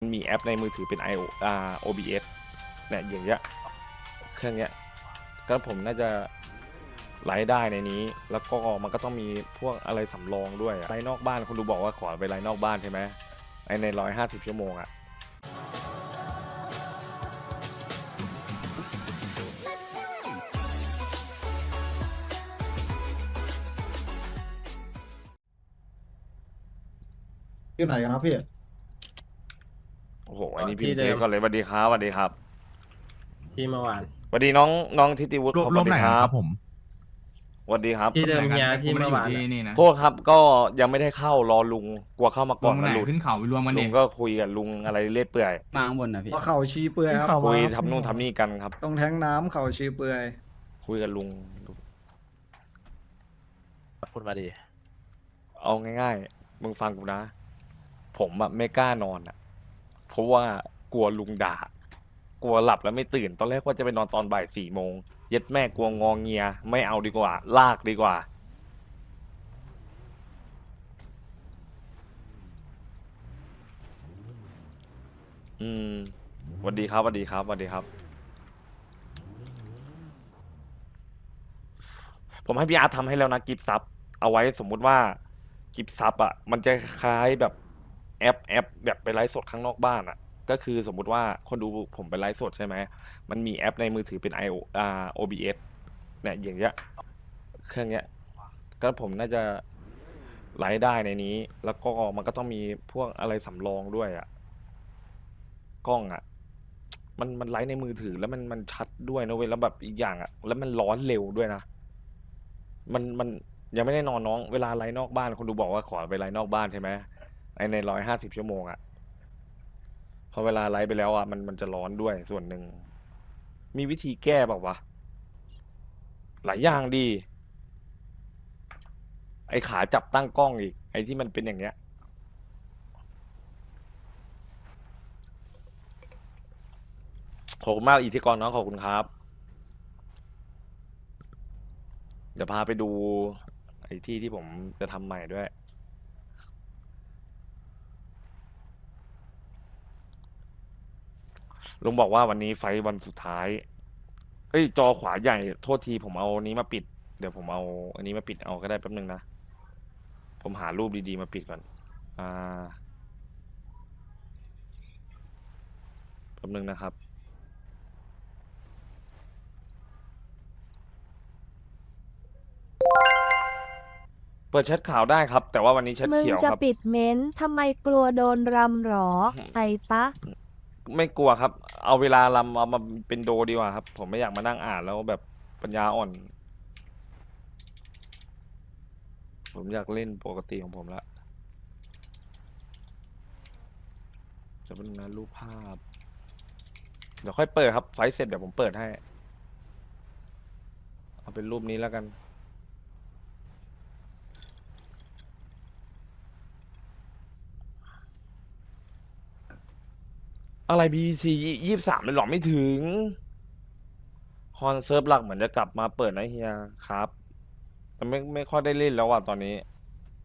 มันมีแอปในมือถือเป็น IO อ่า OBS เนี่ยอย่างเงี้ยเครื่องเนี้ยก็ผมน่าจะไลฟ์ได้ในนี้ แล้วก็มันก็ต้องมีพวกอะไรสำรองด้วยอะไลฟ์นอกบ้านคุณดูบอกว่าขอไปไลฟ์นอกบ้านใช่ไหมไอในร้อยห้าสิบชั่วโมงอะอยู่ไหนกันครับพี่ โอ้โหอันนี้ที่พิมพ์เทเดิปมก่อนเลยสวัสดีครับสวัสดีครับที่เมื่อวานสวัสดีน้องน้องทิติวุฒิรวมครับรวมสไหนวัสดีอะคครัรับบผม สวัสดีครับ ที่เดิมไหนกันเฮียที่ผมเมื่อวานอยู่ที่อะนี่นะโทษครับก็ยังไม่ได้เข้ารอลุงกลัวเข้ามาลก่อนงไหนมันหลุดขึ้นเขาไปรวมกันลุเองงก็คุยกับลุงอะไรเรื่อยเปื่อยมาข้างบนนะพี่ เพราะเขาชี้เปลือยครับ คุยทำนู่นทำนี่กันครับ ตรงแท้งน้ำเขาชี้เปลือยคุยกับลุงพูดมาดิเอาง่ายๆมึงฟังกูนะ ผมอะไม่กล้านอนอะเพ ราะว่ากลัวลุงด่า กลัวหลับแล้วไม่ตื่น ตอนแรกว่าจะไปนอนตอนบ่ายสี่โมง เย็ดแม่กลัวงองเงีย ไม่เอาดีกว่า ลากดีกว่า อืมสวัสดีครับสวัสดีครับสวัสดีครับ ผมให้พี่อาร์ตทำให้แล้วนะกิฟซับเอาไว้สมมุติว่ากิฟซับอะ มันจะคล้ายแบบ แอปแอปแบบไปไลฟ์สดข้างนอกบ้านอะก็คือสมมุติว่าคนดูผมไปไลฟ์สดใช่ไหม มันมีแอปในมือถือเป็น IO อ่า OBS เนี่ยอย่างเงี้ยเครื่องเนี้ยก็ผมน่าจะไลฟ์ได้ในนี้ แล้วก็มันก็ต้องมีพวกอะไรสำรองด้วยอะกล้องอะมันมันไลฟ์ในมือถือแล้วมันมันชัดด้วยนะเว้ยแล้วแบบอีกอย่างอะแล้วมันร้อนเร็วด้วยนะ มันมันยังไม่ได้นอนน้องเวลาไลฟ์นอกบ้านคนดูบอกว่าขอไปไลฟ์นอกบ้านใช่ไหม ในในร้อยห้าสิบชั่วโมงอะพอเวลาไลฟ์ไปแล้วอะมันมันจะร้อนด้วยส่วนหนึ่ง มีวิธีแก้เปล่าวะ หลายอย่างดี ไอขาจับตั้งกล้องอีก ไอที่มันเป็นอย่างเงี้ย ขอบคุณมากอิทธิกรน้องขอบคุณครับ เดี๋ยวพาไปดูไอที่ที่ผมจะทำใหม่ด้วย ลุงบอกว่าวันนี้ไฟท์วันสุดท้าย เฮ้ย จอขวาใหญ่ โทษทีผมเอานี้มาปิด เดี๋ยวผมเอา อันนี้มาปิดเอาก็ได้แป๊บนึงนะ ผมหารูปดีๆมาปิดก่อน อ่า แป๊บนึงนะครับ เปิดแชทข่าวได้ครับ แต่ว่าวันนี้แชทมึงเขียวจะครับ ปิดเม้นท์ทำไมกลัวโดนรำหรอ ไอตะ ไม่กลัวครับ เอาเวลาลำเอามาเป็นโดดีกว่าครับ ผมไม่อยากมานั่งอ่านแล้วแบบปัญญาอ่อน ผมอยากเล่นปกติของผมละจะเป็นงานรูปภาพ เดี๋ยวค่อยเปิดครับ ไฟเสร็จเดี๋ยวผมเปิดให้ เอาเป็นรูปนี้แล้วกัน อะไร BBC ยี่สิบสามเลยหรอไม่ถึง ฮอนเซิร์ฟหลักเหมือนจะกลับมาเปิดนะเฮียครับ แต่ไม่ไม่ค่อยได้เล่นแล้วอะตอนนี้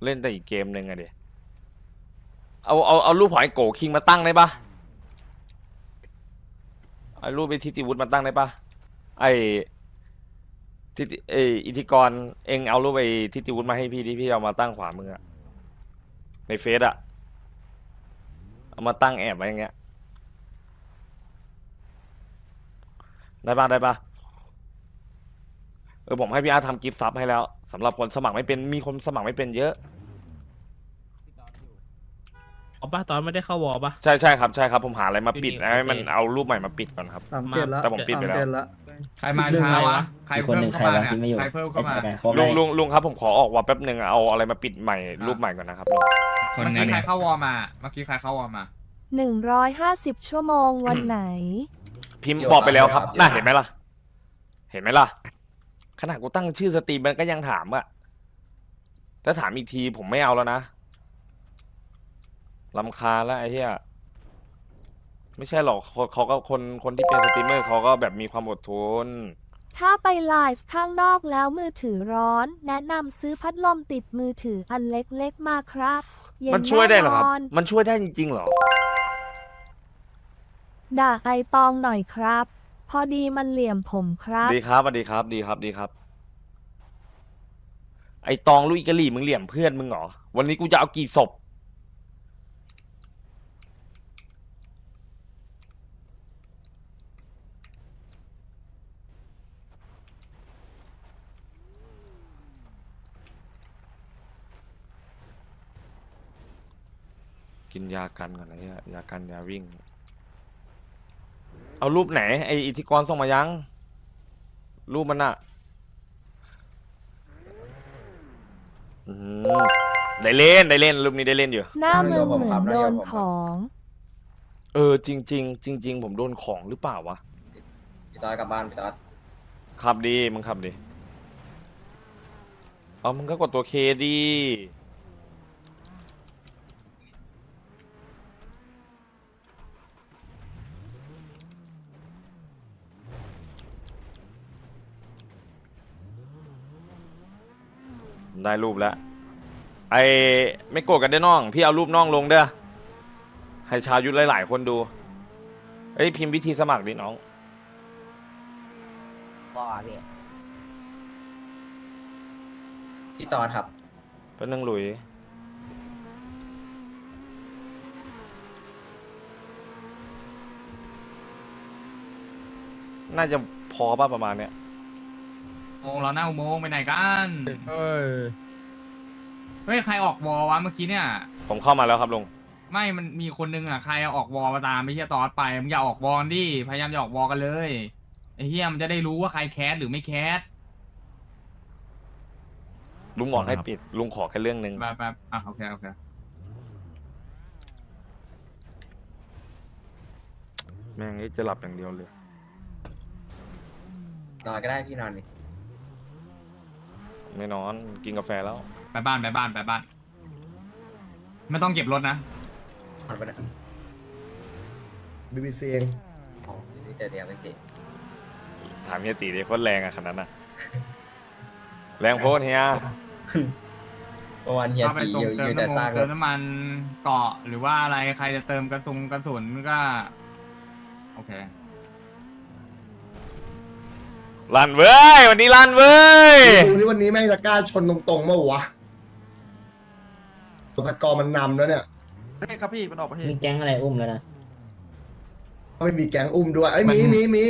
เล่นแต่อีกเกมหนึ่งอะเดียเอาเอาเอารูปหอยโกคิงมาตั้งได้ปะเอารูปไปทิติวุฒิมาตั้งได้ปะไอทิติเอออิทธิกรเองเอารูปไปทิติวุฒิมาให้พี่ที่พี่เอามาตั้งขวามืออะในเฟซอะเอามาตั้งแอบไว้อย่างเงี้ย ได้ปะได้ปะเออผมให้พี่อาร์ตทำกิฟต์ซับให้แล้วสำหรับคนสมัครไม่เป็นมีคนสมัครไม่เป็นเยอะ เอาปะตอนไม่ได้เข้าวอลปะใช่ใช่ครับใช่ครับผมหาอะไรมาปิดโอเคให้มันเอารูปใหม่มาปิดก่อนครับ สามเจ็ดละแต่ผมปิดไปแล้ว สามเจ็ดละ ใครมาช้าวะ ใครอีกคนเพิ่หนึ่มงเข้ามาใครวะที่ไม่อยู่เนี่ยใครเพิ่มเข้ามาไอ้แขกลุงลุงลุงครับผมขอออกว่าแป๊บหนึ่งเอาอะไรมาปิดใหม่รูปใหม่ก่อนนะครับลุงคนเมื่อนี้กี้ใคใครรเข้าเข้าวออลลมามา เมื่อกี้ใครเข้าวอลมาหนึ่งร้อยห้าสิบชั่วโมงวันไหน พิมพ์เดี๋ยวบอกไปแล้วครับครับ น่าเห็นไหมล่ะ เห็นไหมล่ะ ขนาดกูตั้งชื่อสตรีมมันก็ยังถามอะถ้าถามอีกทีผมไม่เอาแล้วนะลำคาญแล้วไอ้เหี้ยไม่ใช่หรอกเขาเขาก็คนคนที่เป็นสตรีมเมอร์เขาก็แบบมีความอดทน ถ้าไปไลฟ์ข้างนอกแล้วมือถือร้อน แนะนำซื้อพัดลมติดมือถืออันเล็กๆมาครับ เย็มันช่วยได้เหรอครับ แน่นอน มันช่วยได้จริงๆเหรอ ด่าไอตองหน่อยครับ พอดีมันเหลี่ยมผมครับ ดีครับสวัสดีครับ ดีครับ ดีครับ ไอตองลุยกะหรี่มึงเหลี่ยมเพื่อนมึงเหรอ วันนี้กูจะเอากี่ศพ กินยากันก่อนนะเนี่ยยากันยาวิ่ง เอารูปไหน ไออิทธิกรส่งมายัง รูปมันอะอืมได้เล่นได้เล่นรูปนี้ได้เล่นอยู่ หน้ามึงเหมือนโดนของ เออจริงจริงๆจริงๆผมโดนของหรือเปล่าวะพี่ตอดกลับบ้านพี่ตอดขับดีมึงขับดีเอามึงก็กดตัวเคดี ได้รูปแล้ว ไอไม่โกรธกันได้อน้อง พี่เอารูปน้องลงเด้อ ให้ชาวยุทธหลายๆ คนดู เอ้ยพิมพ์วิธีสมัครดิน้องบ่พี่พี่ตอดครับ เป็นหนึ่งหลุย น่าจะพอป่ะประมาณเนี้ย โมงเราหน้าอุโมงค์ไปไหนกันเอ้ยเฮ้ยใครออกวอลวะเมื่อกี้เนี่ย ผมเข้ามาแล้วครับลุง ไม่มันมีคนนึงอะใครเอาออกวอลมาตามไม่เฮียตอดไปมึงอย่าออกวอลดิพยายามอย่าออกวอลกันเลยไอ้เฮียมันจะได้รู้ว่าใครแคสหรือไม่แคสลุงบอกให้ปิด ลุงขอแค่เรื่องหนึ่งแบบแบบอะโอเคโอเคแม่งเอ้ยจะหลับอย่างเดียวเลย นอนก็ได้พี่นอนดิ ไม่นอนกินกาแฟแล้ว ไปบ้านไปบ้านไปบ้าน ไม่ต้องเก็บรถนะนอนไปนะบีบีซีเองอ๋อพี่เจอเดียวไม่เจ็บถามเฮียตีดิโคตรแรงอะขนาดนั้นอะแรงโพดเฮียเมื่อวานเฮียเอาไปตีตรงอยู่เติอมยู่แต่น้ำมันซากรเติถมน้ำมันเกาะหรือว่าอะไรใครจะเติมกระสุนกระสุนก็ โอเค ลั่นเว้ย วันนี้ลั่นเว้ย ดูที่วันนี้แม่งจะกล้าชนตรงๆมั้วะตัวตะกอมันนำแล้วเนี่ยครับพี่มันออกประเทศมีแก๊งอะไรอุ้มแล้วนะ ไม่มีแก๊งอุ้มด้วยไอ้ยมีมีมี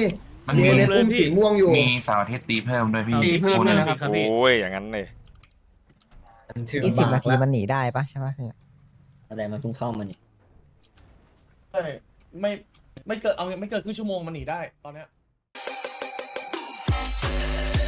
มันมีมีเน็ตอุ้มสีม่วงอยู่ มีเสาร์อาทิตย์ตีเพิ่มด้วยพี่ตีเพิ่มพูดเลยนะนะครับ โอ้ย อย่างนั้นเลยมันถึงยี่สิบนาทีแล้วมันหนีได้ปะใช่ปะอะไรมันเพิ่งเข้ามานี่ ใช่ไม่ไม่เกิดเอาไม่เกิดครึ่งชั่วโมงมันหนีได้ตอนเนี้ย Yeah.